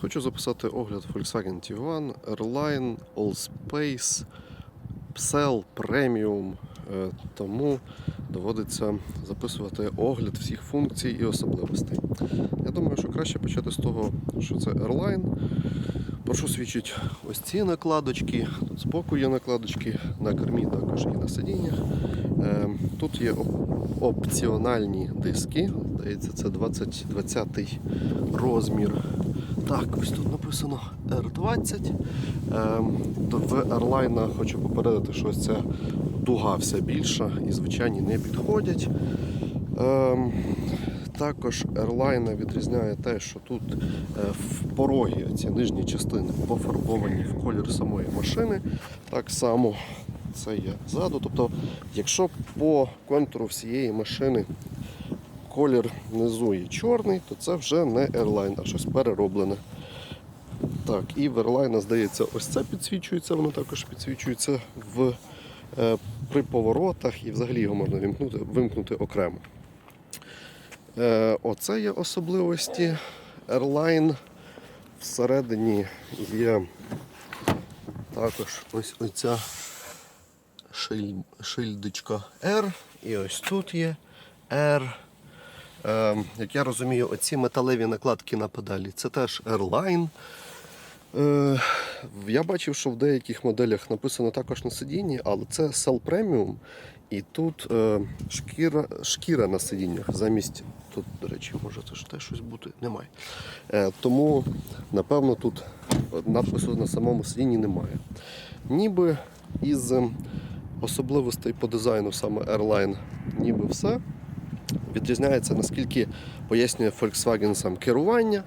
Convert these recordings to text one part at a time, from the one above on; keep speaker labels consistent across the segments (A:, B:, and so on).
A: Хочу записати огляд Volkswagen Tiguan, Airline, Allspace, Psel, Premium, е, тому доводиться записувати огляд всіх функцій і особливостей. Я думаю, що краще почати з того, що це Airline. Про що свідчать ось ці накладочки. Тут збоку є накладочки, на кермі також і на сидіннях. Е, Тут є опціональні диски. Здається, це 20, 20 розмір. Так, ось тут написано R20. Ем, в Airline хочу попередити, що ось ця дуга вся більша і звичайні не підходять. Ем, також Airline відрізняє те, що тут е, в порогі ці нижні частини пофарбовані в колір самої машини. Так само це є ззаду. Тобто, якщо по контуру всієї машини колір внизу є чорний, то це вже не Airline, а щось перероблене. Так, і в Airline, здається, ось це підсвічується, воно також підсвічується в, е, при поворотах і взагалі його можна вимкнути, вимкнути окремо. Е, оце є особливості. Airline всередині є також ось оця шиль, шильдочка R. І ось тут є R. Е, як я розумію, оці металеві накладки на педалі це теж Airline. Е, я бачив, що в деяких моделях написано також на сидінні, але це Cell Premium. І тут е, шкіра, шкіра на сидіннях замість. Тут, до речі, може це ж теж щось бути. Немає. Е, тому, напевно, тут надпису на самому сидінні немає. Ніби із е, особливостей по дизайну саме Airline, ніби все. Відрізняється, наскільки пояснює Volkswagen сам керування,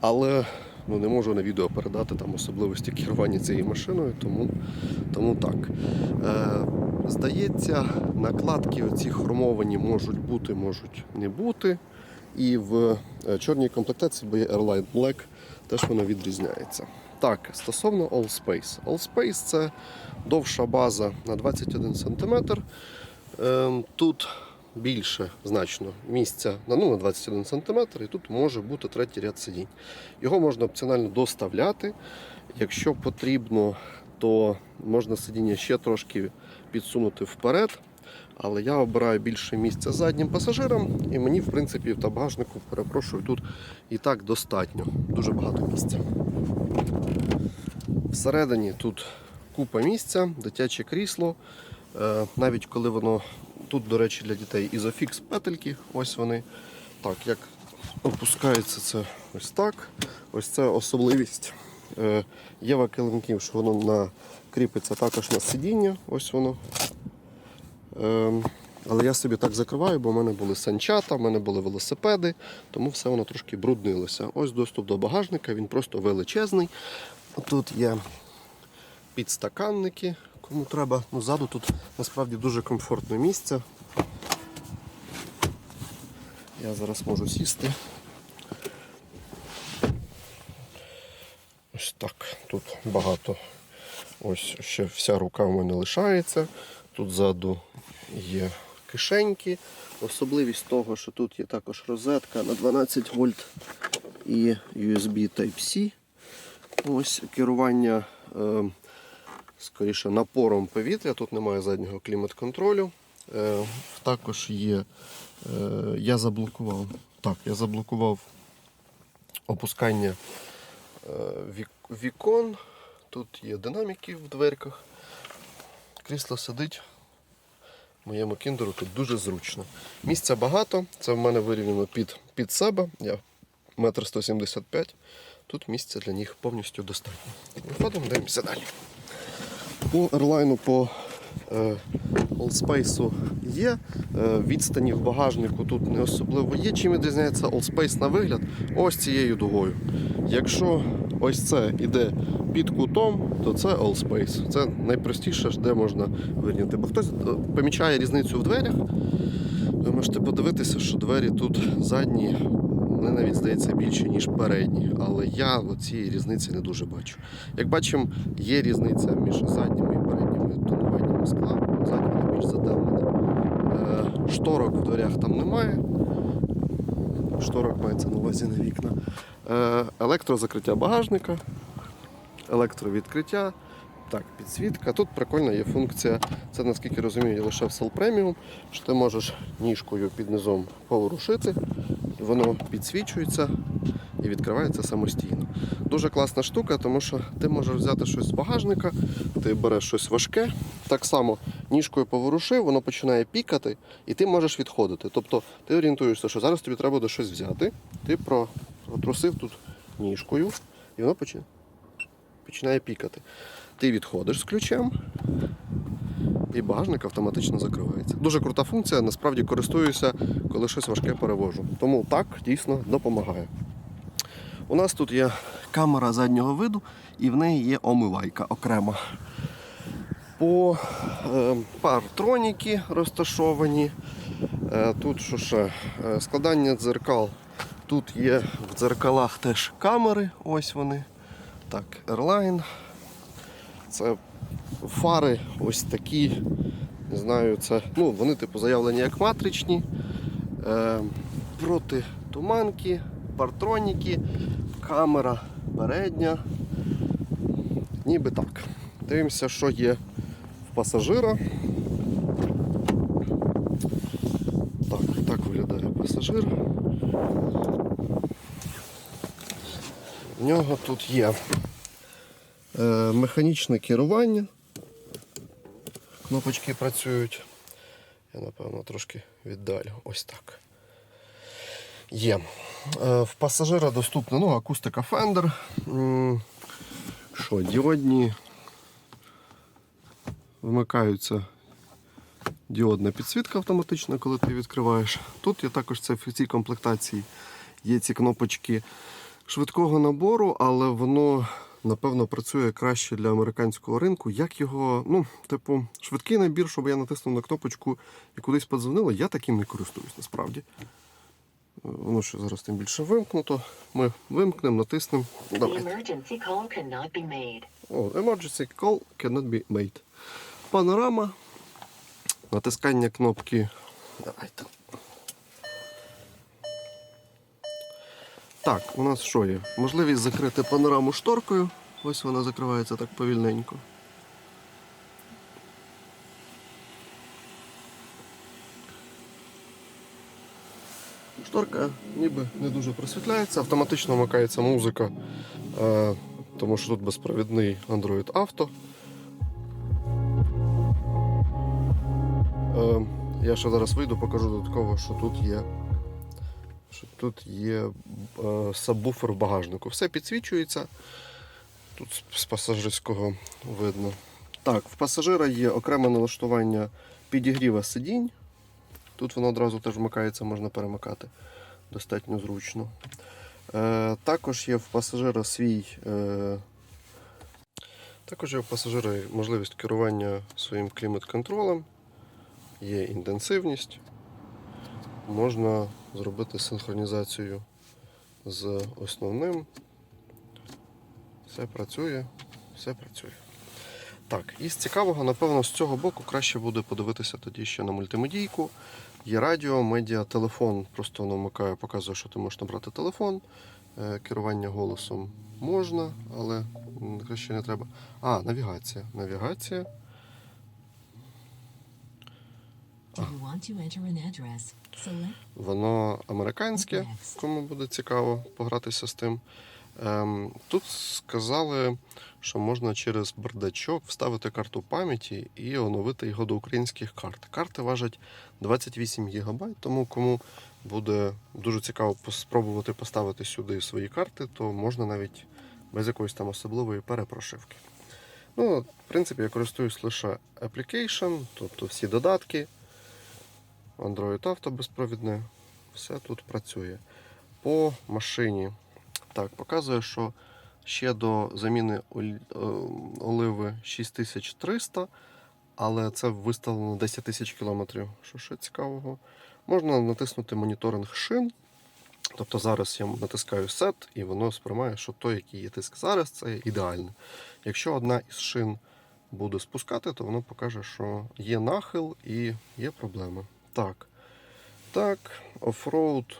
A: але ну, не можу на відео передати там особливості керування цією машиною, тому, тому так. Е, здається, накладки оці хромовані можуть бути, можуть не бути. І в е, чорній комплектації, бо є Airline Black, теж воно відрізняється. Так, стосовно Allspace. Allspace це довша база на 21 см. Ем, Тут більше значно місця ну, на 21 см, і тут може бути третій ряд сидінь. Його можна опціонально доставляти. Якщо потрібно, то можна сидіння ще трошки підсунути вперед. Але я обираю більше місця заднім пасажирам, і мені, в принципі, в багажнику, перепрошую, тут і так достатньо. Дуже багато місця. Всередині тут купа місця, дитяче крісло. Е, Навіть коли воно тут, до речі, для дітей ізофікс петельки, ось вони. Так, як опускається це ось так. Ось це особливість е, Єва килимків, що воно накріпиться також на сидіння. Ось воно. Ем, Але я собі так закриваю, бо в мене були санчата, в мене були велосипеди, тому все воно трошки бруднилося. Ось доступ до багажника, він просто величезний. Тут є підстаканники, кому треба. Ну, ззаду тут насправді дуже комфортне місце. Я зараз можу сісти. Ось так. Тут багато. Ось ще вся рука в мене лишається. Тут ззаду є кишеньки. Особливість того, що тут є також розетка на 12 вольт і USB Type-C. Ось керування е, скоріше напором повітря. Тут немає заднього клімат-контролю. Е, також є. Е, я заблокував. Так, я заблокував опускання е, вік- вікон. Тут є динаміки в дверках. Крісло сидить. Моєму кіндеру тут дуже зручно. Місця багато, це в мене вирівняно під, під себе. Я 1,175 м. Тут місця для них повністю достатньо. Виходимо, дивимося далі. По Airline, по Allspace є. Е, відстані в багажнику тут не особливо є. Чим відрізняється Allspace на вигляд? Ось цією дугою. Якщо ось це іде під кутом, то це Allspace. Це найпростіше, де можна вирівняти. Бо хтось е, помічає різницю в дверях. Ви можете подивитися, що двері тут задні, вони навіть здається більші, ніж передні. Але я цієї різниці не дуже бачу. Як бачимо, є різниця між задніми і передніми тонуваннями скла. Задні більш задемнені. Е, Шторок в дверях там немає. шторок мається на увазі на вікна. Е, електрозакриття багажника, електровідкриття. Так, підсвітка. Тут прикольна є функція, це наскільки розумію, лише в Cell Premium, що ти можеш ніжкою під низом поворушити, воно підсвічується і відкривається самостійно. Дуже класна штука, тому що ти можеш взяти щось з багажника, ти береш щось важке, так само ніжкою поворушив, воно починає пікати, і ти можеш відходити. Тобто ти орієнтуєшся, що зараз тобі треба буде щось взяти, ти про- протрусив тут ніжкою, і воно починає пікати. Ти відходиш з ключем, і багажник автоматично закривається. Дуже крута функція, насправді користуюся, коли щось важке перевожу. Тому так дійсно допомагає. У нас тут є камера заднього виду, і в неї є омивайка окрема. По е, партроніки розташовані. Е, тут що ще? Е, складання дзеркал. Тут є в дзеркалах теж камери, ось вони. Так, Airline. Це фари ось такі. Не знаю, це. Ну, вони типу заявлені як матричні. Е, проти туманки, партроніки, камера передня. Ніби так. Дивимося, що є в пасажира. Так, так виглядає пасажир. В нього тут є е, механічне керування. Кнопочки працюють. Я напевно трошки віддалю. Ось так. Є. Е, в пасажира доступна ну, акустика Fender. Що, діодні вмикаються діодна підсвітка автоматична, коли ти відкриваєш. Тут є також це в цій комплектації є ці кнопочки швидкого набору, але воно напевно працює краще для американського ринку. Як його, ну, типу, швидкий набір, щоб я натиснув на кнопочку і кудись подзвонило, я таким не користуюсь насправді. Е, Воно ще зараз тим більше вимкнуто. Ми вимкнемо, натиснемо. Давайте.
B: emergency call cannot be made.
A: О, emergency call cannot be made. Панорама. Натискання кнопки. Давайте. Так, у нас що є? Можливість закрити панораму шторкою. Ось вона закривається так повільненько. Шторка ніби не дуже просвітляється, автоматично вмикається музика, е, тому що тут безпровідний Android Auto. Е, я ще зараз вийду, покажу додатково, що тут є. Що тут є е, сабвуфер в багажнику. Все підсвічується. Тут з- пасажирського видно. Так, в пасажира є окреме налаштування підігріва сидінь. Тут воно одразу теж вмикається, можна перемикати. Достатньо зручно. Е, також є в пасажира свій. Е, також є в пасажира можливість керування своїм клімат-контролем. Є інтенсивність. Можна зробити синхронізацію з основним. Все працює, все працює. Так, із цікавого, напевно, з цього боку краще буде подивитися тоді ще на мультимедійку. Є радіо, медіа, телефон. Просто воно вмикає, показує, що ти можеш набрати телефон. Е, Керування голосом можна, але краще не треба. А, навігація. Навігація.
C: Do?
A: Воно американське, кому буде цікаво погратися з тим. Ем, тут сказали, що можна через бардачок вставити карту пам'яті і оновити його до українських карт. Карти важать 28 ГБ, тому кому буде дуже цікаво спробувати поставити сюди свої карти, то можна навіть без якоїсь там особливої перепрошивки. Ну, в принципі, я користуюсь лише application, тобто всі додатки. Android Auto безпровідне. Все тут працює. По машині. Так, показує, що ще до заміни е, оливи 6300, але це виставлено 10 тисяч кілометрів. Що ще цікавого? Можна натиснути моніторинг шин. Тобто зараз я натискаю set, і воно сприймає, що той, який є тиск зараз, це ідеальне. Якщо одна із шин буде спускати, то воно покаже, що є нахил і є проблеми. Так. Так, офроуд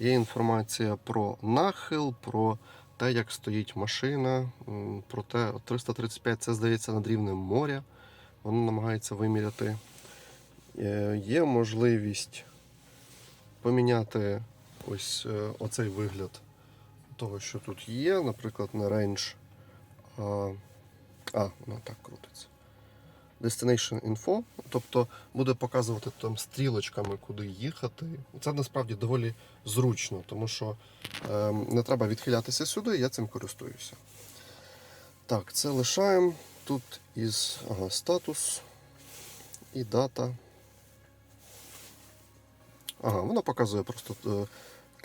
A: Є інформація про нахил, про те, як стоїть машина, про те, 335 це здається над рівнем моря. Воно намагається виміряти. Е, Є можливість поміняти ось е, оцей вигляд того, що тут є, наприклад, на рейндж. А, а воно так крутиться. Destination Info, тобто буде показувати там стрілочками, куди їхати. Це насправді доволі зручно, тому що е, не треба відхилятися сюди, я цим користуюся. Так, це лишаємо. Тут із ага, статус і дата. Ага, воно показує просто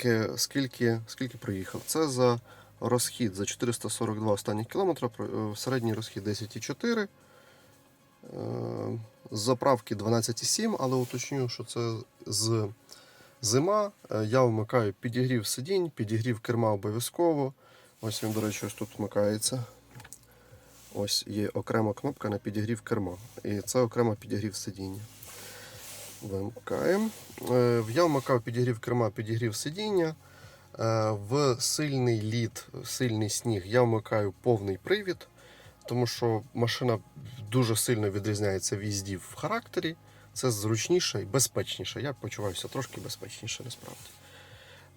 A: е, скільки, скільки проїхав. Це за розхід за 442 останніх кілометра, е, середній розхід 10,4. Е, З заправки 12,7, але уточню, що це з зима. Е, Я вмикаю підігрів сидінь, підігрів керма обов'язково. Ось він, до речі, ось тут вмикається. Ось є окрема кнопка на підігрів керма. І це окремо підігрів сидіння. Вимикаємо. Е, Я вмикав підігрів керма, підігрів сидіння. В сильний лід, сильний сніг я вмикаю повний привід, тому що машина дуже сильно відрізняється від їздів в характері. Це зручніше і безпечніше. Я почуваюся трошки безпечніше насправді.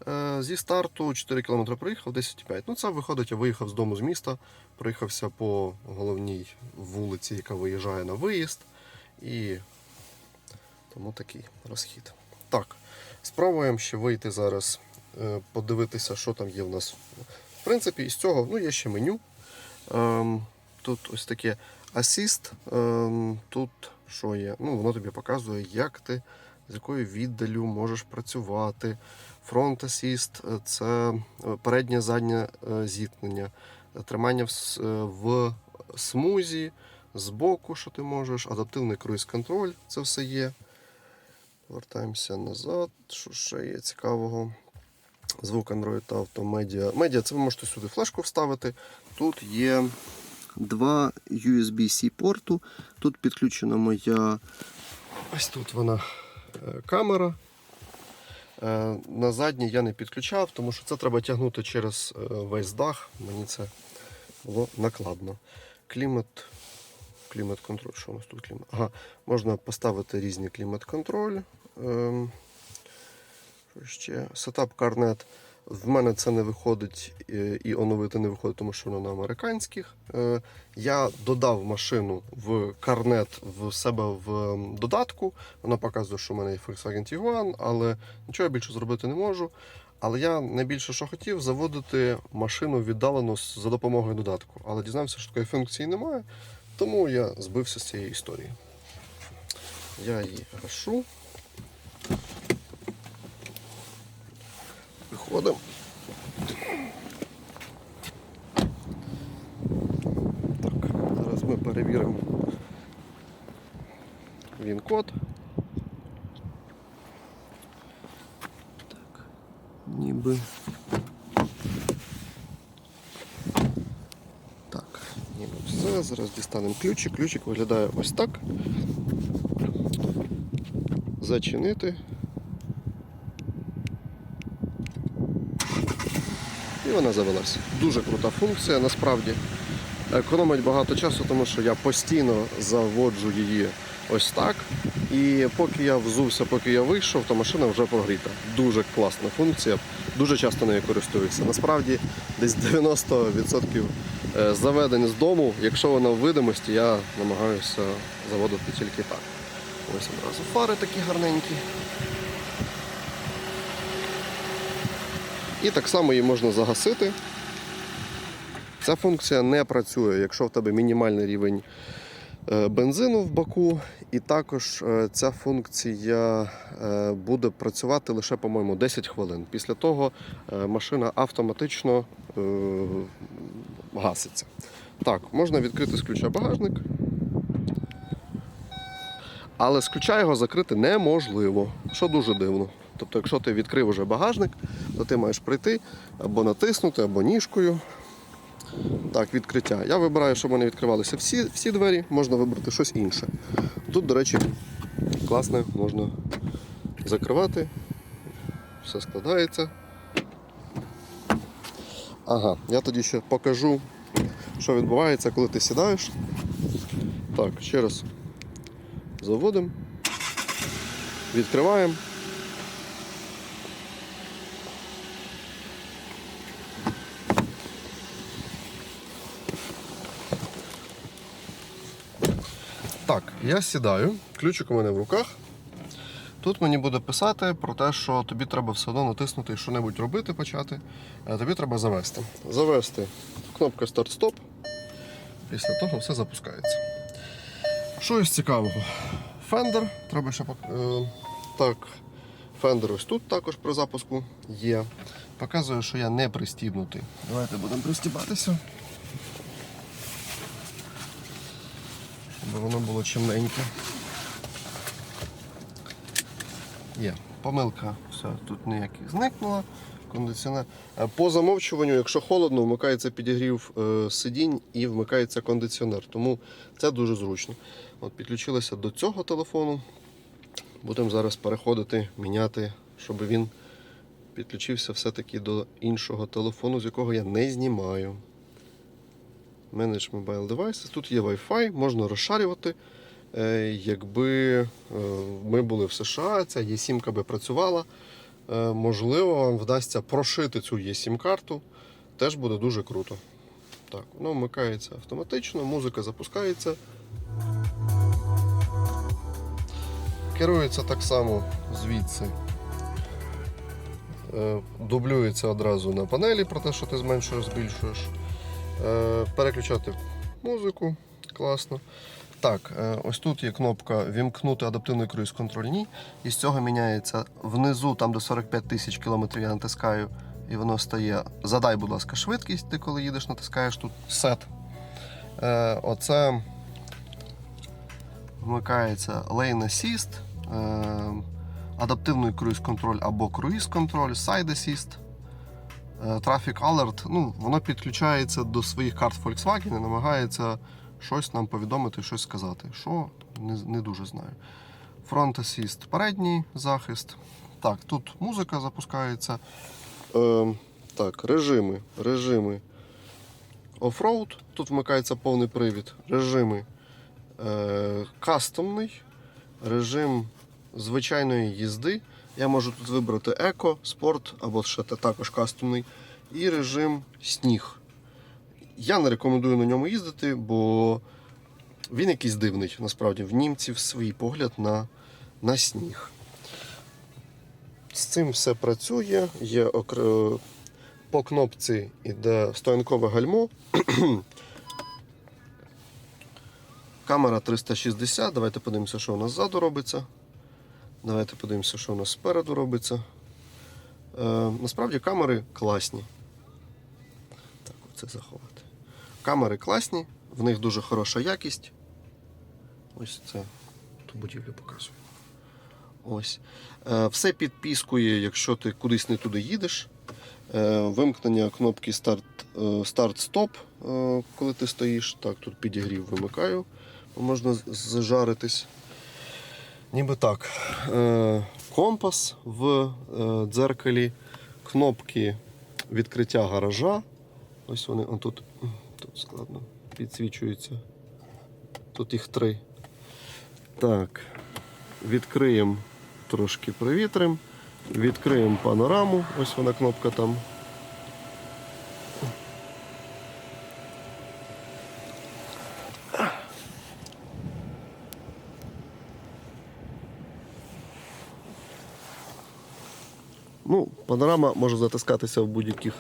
A: Е, Зі старту 4 км проїхав, 10,5. Ну, це виходить, я виїхав з дому з міста, проїхався по головній вулиці, яка виїжджає на виїзд. І тому такий розхід. Так, спробуємо ще вийти зараз, е, подивитися, що там є в нас. В принципі, із цього ну, є ще меню. Тут ось таке асіст. Ем, Тут що є? Ну, воно тобі показує, як ти, з якою віддалю можеш працювати. Фронт асіст це е, переднє заднє е, зіткнення, тримання в, е, в смузі, збоку, що ти можеш, адаптивний круїз-контроль, це все є. Повертаємося назад. Що ще є цікавого? Звук Android Auto Media. Media, це ви можете сюди флешку вставити. Тут є два USB-C порту. Тут підключена моя. Ось тут вона е, камера. Е, На задній я не підключав, тому що це треба тягнути через е, весь дах. Мені це було накладно. Клімат. Клімат контроль. Що у нас тут клімат? Ага, можна поставити різні клімат контроль. Ем, ще? Сетап карнет. В мене це не виходить е, і оновити не виходить, тому що воно на американських. Е, Я додав машину в карнет в себе в додатку. Вона показує, що в мене є Volkswagen Tiguan, але нічого я більше зробити не можу. Але я найбільше, що хотів, заводити машину віддалено за допомогою додатку. Але дізнався, що такої функції немає, тому я збився з цієї історії. Я її гашу. Виходимо. Так, зараз ми перевіримо він-код. Так, ніби. Так, ніби все. Зараз дістанемо ключик. Ключик виглядає ось так. Зачинити. І вона завелася. Дуже крута функція, насправді. Економить багато часу, тому що я постійно заводжу її ось так. І поки я взувся, поки я вийшов, то машина вже прогріта. Дуже класна функція. Дуже часто нею користуюся. Насправді, десь 90% е, заведень з дому, якщо вона в видимості, я намагаюся заводити тільки так. Ось одразу фари такі гарненькі. І так само її можна загасити. Ця функція не працює, якщо в тебе мінімальний рівень е, бензину в баку. І також е, ця функція е, буде працювати лише, по-моєму, 10 хвилин. Після того машина автоматично гаситься. Так, можна відкрити з ключа багажник. Але з ключа його закрити неможливо, що дуже дивно. Тобто, якщо ти відкрив уже багажник, то ти маєш прийти або натиснути, або ніжкою. Так, відкриття. Я вибираю, щоб вони відкривалися всі, всі двері, можна вибрати щось інше. Тут, до речі, класно, можна закривати, все складається. Ага, я тоді ще покажу, що відбувається, коли ти сідаєш. Так, ще раз заводимо, відкриваємо. Так, я сідаю, ключик у мене в руках. Тут мені буде писати про те, що тобі треба все одно натиснути і що-небудь робити почати. А тобі треба завести. Завести кнопка старт-стоп. Після того все запускається. Що із цікавого? Фендер. Треба ще е, так. Фендер ось тут також при запуску є. Показує, що я не пристібнутий. Давайте будемо пристібатися. Воно було чимненьке. Є. Помилка, все, тут ніяких зникнула. Кондиціонер. Е, По замовчуванню, якщо холодно, вмикається підігрів е, сидінь і вмикається кондиціонер. Тому це дуже зручно. От Підключилися до цього телефону. Будемо зараз переходити, міняти, щоб він підключився все-таки до іншого телефону, з якого я не знімаю. Manage Mobile Devices. Тут є Wi-Fi, можна розшарювати. Е, Якби е, ми були в США, ця є би працювала, е, можливо, вам вдасться прошити цю є карту Теж буде дуже круто. Так, воно вмикається автоматично, музика запускається. Керується так само звідси. Е, Дублюється одразу на панелі про те, що ти зменшуєш, збільшуєш. Е, Переключати музику. Класно. Так, е, ось тут є кнопка Вімкнути адаптивний круїз контроль ні. І з цього міняється внизу, там до 45 тисяч кілометрів я натискаю, і воно стає. Задай, будь ласка, швидкість, ти коли їдеш, натискаєш тут сет. Оце вмикається Lane Assist, е, адаптивний круїз контроль або круїз контроль, Side Assist. Е, Traffic Alert, ну, воно підключається до своїх карт Volkswagen і намагається щось нам повідомити, щось сказати. Що не, не дуже знаю. Front Assist передній захист. Так, тут музика запускається. Е, так, режими. Режими. Offroad, тут вмикається повний привід. Режими е, кастомний, режим звичайної їзди. Я можу тут вибрати еко, спорт або ще також кастомний. І режим сніг. Я не рекомендую на ньому їздити, бо він якийсь дивний. Насправді, в німців свій погляд на, на сніг. З цим все працює. Є окре- по кнопці йде стоянкове гальмо. Камера 360. Давайте подивимося, що у нас ззаду робиться. Давайте подивимося, що у нас спереду робиться. Е, насправді камери класні. Так, оце заховати. Камери класні, в них дуже хороша якість. Ось це ту будівлю показую. Ось. Е, все підпіскує, якщо ти кудись не туди їдеш. Е, вимкнення кнопки старт, е, старт-стоп, е, коли ти стоїш. Так, тут підігрів вимикаю, можна зажаритись. Ніби так. Е, компас в е, дзеркалі, кнопки відкриття гаража. Ось вони он тут, тут складно підсвічуються. Тут їх три. Так. Відкриємо трошки провітрим. Відкриємо панораму. Ось вона кнопка там. Ну, панорама може затискатися в будь-яких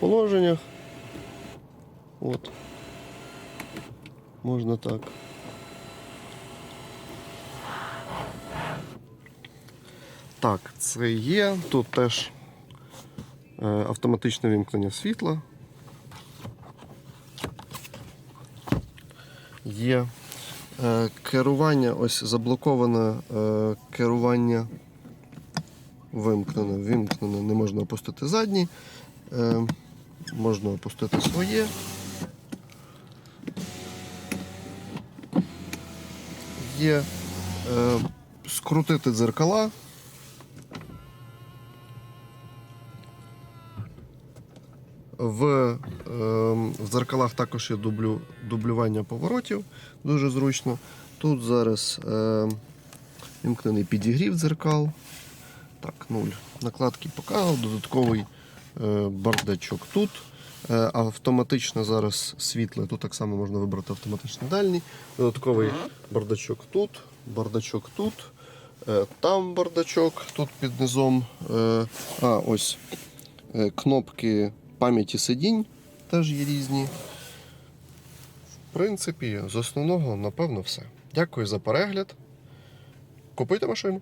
A: положеннях. От. Можна так. Так, це є. Тут теж е, автоматичне вімкнення світла. Є е, керування, ось заблоковане е, керування вимкнене, вимкнене, не можна опустити задній, е, можна опустити своє. Є е, скрутити дзеркала. В, е, в дзеркалах також є дублю, дублювання поворотів, дуже зручно. Тут зараз е, підігрів дзеркал. Так, нуль. Накладки показав, додатковий е, бардачок тут. Е, автоматичне зараз світле. Тут так само можна вибрати автоматичний дальній. Додатковий бардачок тут, бардачок тут. Е, там бардачок, тут під низом. А, ось кнопки пам'яті сидінь теж є різні. В принципі, з основного, напевно, все. Дякую за перегляд. Купуйте машину.